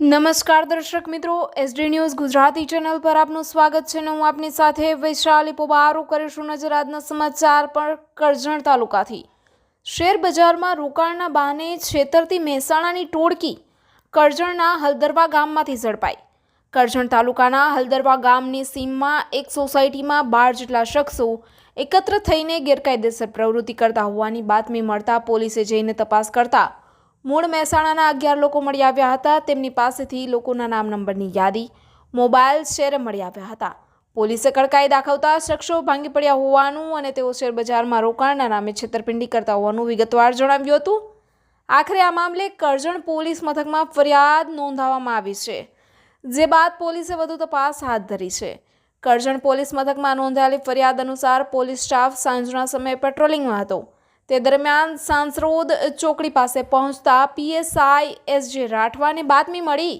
નમસ્કાર દર્શક મિત્રો એસડી ન્યૂઝ ગુજરાતી ચેનલ પર આપનું સ્વાગત છે ને હું આપની સાથે વૈશાલી પોબારો કરીશું નજર આજના સમાચાર પર કરજણ તાલુકાથી. શેર બજારમાં રોકાણના બહાને છેતરતી મહેસાણાની ટોળકી કરજણના હલદરવા ગામમાંથી ઝડપાઈ. કરજણ તાલુકાના હલદરવા ગામની સીમમાં એક સોસાયટીમાં બાર જેટલા શખ્સો એકત્ર થઈને ગેરકાયદેસર પ્રવૃત્તિ કરતા હોવાની બાતમી મળતા પોલીસે જઈને તપાસ કરતા મૂળ મહેસાણાના અગિયાર લોકો મળી આવ્યા હતા. તેમની પાસેથી લોકોના નામ નંબરની યાદી મોબાઈલ શેર મળી આવ્યા હતા. પોલીસે કડકાઈ દાખવતા શખ્સો ભાંગી પડ્યા હોવાનું અને તેઓ શેરબજારમાં રોકાણના નામે છેતરપિંડી કરતા હોવાનું વિગતવાર જણાવ્યું હતું. આખરે આ મામલે કરજણ પોલીસ મથકમાં ફરિયાદ નોંધાવવામાં આવી છે, જે બાદ પોલીસે વધુ તપાસ હાથ ધરી છે. કરજણ પોલીસ મથકમાં નોંધાયેલી ફરિયાદ અનુસાર પોલીસ સ્ટાફ સાંજના સમયે પેટ્રોલિંગમાં હતો. તે દરમિયાન સાંસરોદ ચોકડી પાસે પહોંચતા પીએસઆઈ એસ જે રાઠવાને બાતમી મળી.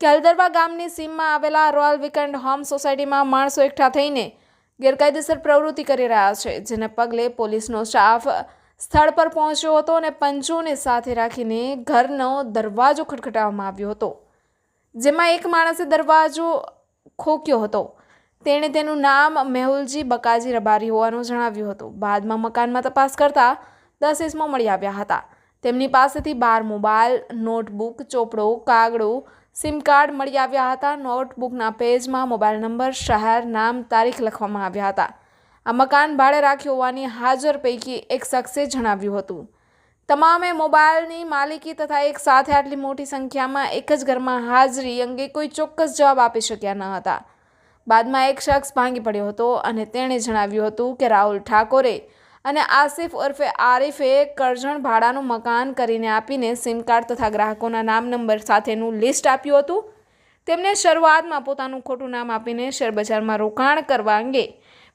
કે હલદરવા ગામની સીમમાં આવેલા રોયલ વીકેન્ડ હોમ સોસાયટીમાં માણસો એકઠા થઈને ગેરકાયદેસર પ્રવૃત્તિ કરી રહ્યા છે, જેને પગલે પોલીસનો સ્ટાફ સ્થળ પર પહોંચ્યો હતો અને પંચોને સાથે રાખીને ઘરનો દરવાજો ખટખટાવવામાં આવ્યો હતો, જેમાં એક માણસે દરવાજો ખોક્યો હતો. તેણે તેનું નામ મેહુલજી બકાજી રબારી હોવાનું જણાવ્યું હતું. બાદમાં મકાનમાં તપાસ કરતા દસ ઇસમો મળી આવ્યા હતા. તેમની પાસેથી બાર મોબાઈલ, નોટબુક, ચોપડો, કાગડું, સિમ કાર્ડ મળી આવ્યા હતા. નોટબુકના પેજમાં મોબાઈલ નંબર, શહેર, નામ, તારીખ લખવામાં આવ્યા હતા. આ મકાન ભાડે રાખ્યું હોવાની હાજર પૈકી એક શખ્સે જણાવ્યું હતું. તમામે મોબાઈલની માલિકી તથા એક સાથે આટલી મોટી સંખ્યામાં એક જ ઘરમાં હાજરી અંગે કોઈ ચોક્કસ જવાબ આપી શક્યા ન હતા. બાદમાં એક શખ્સ ભાંગી પડ્યો હતો અને તેણે જણાવ્યું હતું કે રાહુલ ઠાકોરે અને આસિફ ઉર્ફે આરિફે કરજણ ભાડાનું મકાન કરીને આપીને સિમ કાર્ડ તથા ગ્રાહકોના નામ નંબર સાથેનું લિસ્ટ આપ્યું હતું. તેમને શરૂઆતમાં પોતાનું ખોટું નામ આપીને શેરબજારમાં રોકાણ કરવા અંગે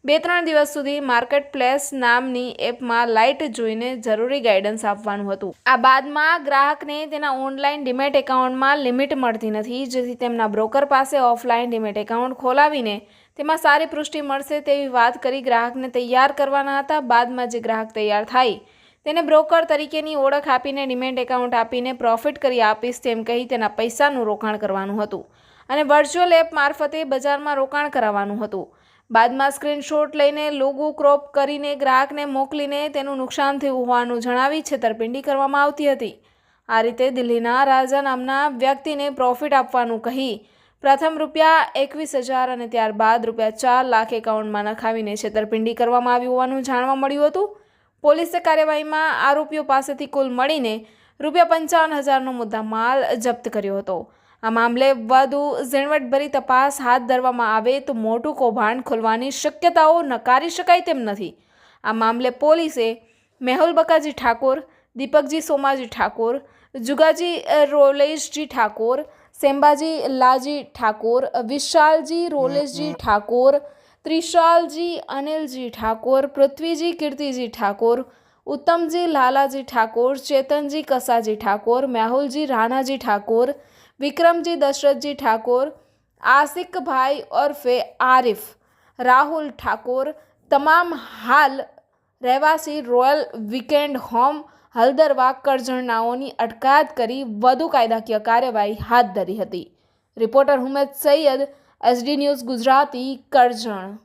બે ત્રણ દિવસ સુધી માર્કેટ પ્લેસ નામની એપમાં લાઇટ જોઈને જરૂરી ગાઈડન્સ આપવાનું હતું. આ બાદમાં ગ્રાહકને તેના ઓનલાઈન ડિમેટ એકાઉન્ટમાં લિમિટ મળતી નથી, જેથી તેમના બ્રોકર પાસે ઓફલાઈન ડિમેટ એકાઉન્ટ ખોલાવીને તેમાં સારી પુષ્ટિ મળશે તેવી વાત કરી ગ્રાહકને તૈયાર કરવાના હતા. બાદમાં જે ગ્રાહક તૈયાર થાય, તેને બ્રોકર તરીકેની ઓળખ આપીને ડિમેટ એકાઉન્ટ આપીને પ્રોફિટ કરી આપીશ તેમ કહી તેના પૈસાનું રોકાણ કરવાનું હતું અને વર્ચ્યુઅલ એપ મારફતે બજારમાં રોકાણ કરાવવાનું હતું. બાદમાં સ્ક્રીનશોટ લઈને લોગો ક્રોપ કરીને ગ્રાહકને મોકલીને તેનું નુકસાન થયું હોવાનું જણાવી છેતરપિંડી કરવામાં આવતી હતી. આ રીતે દિલ્હીના રાજા નામના વ્યક્તિને પ્રોફિટ આપવાનું કહી પ્રથમ રૂપિયા એકવીસ હજાર અને ત્યારબાદ રૂપિયા ચાર લાખ એકાઉન્ટમાં નખાવીને છેતરપિંડી કરવામાં આવી હોવાનું જાણવા મળ્યું હતું. પોલીસે કાર્યવાહીમાં આરોપીઓ પાસેથી કુલ મળીને રૂપિયા પંચાવન હજારનો મુદ્દા માલ જપ્ત કર્યો હતો. આ મામલે વધુ ઝીણવટભરી તપાસ હાથ ધરવામાં આવે તો મોટું કૌભાંડ ખોલવાની શક્યતાઓ નકારી શકાય તેમ નથી. આ મામલે પોલીસે મેહુલ બકાજી ઠાકોર, દીપકજી સોમાજી ઠાકોર, જુગાજી રોલેશજી ઠાકોર, સેમ્બાજી લાજી ઠાકોર, વિશાલજી રોલેશજી ઠાકોર, ત્રિશાલજી અનિલજી ઠાકોર, પૃથ્વીજી કીર્તિજી ઠાકોર ઉત્તમજી લાલાજી ઠાકોર, ચેતનજી કસાજી ઠાકોર, મેહુલજી રાણાજી ઠાકોર, વિક્રમજી દશરથજી ઠાકોર આસિકભાઈ ઓર્ફે આરિફ, રાહુલ ઠાકોર, તમામ હાલ રહેવાસી રોયલ વીકેન્ડ હોમ, હલદરવા કરજણનાઓની અટકાયત કરી વધુ કાયદાકીય કાર્યવાહી હાથ ધરી હતી. Reporter Humed Saiyed, SD news Gujarati Karjan.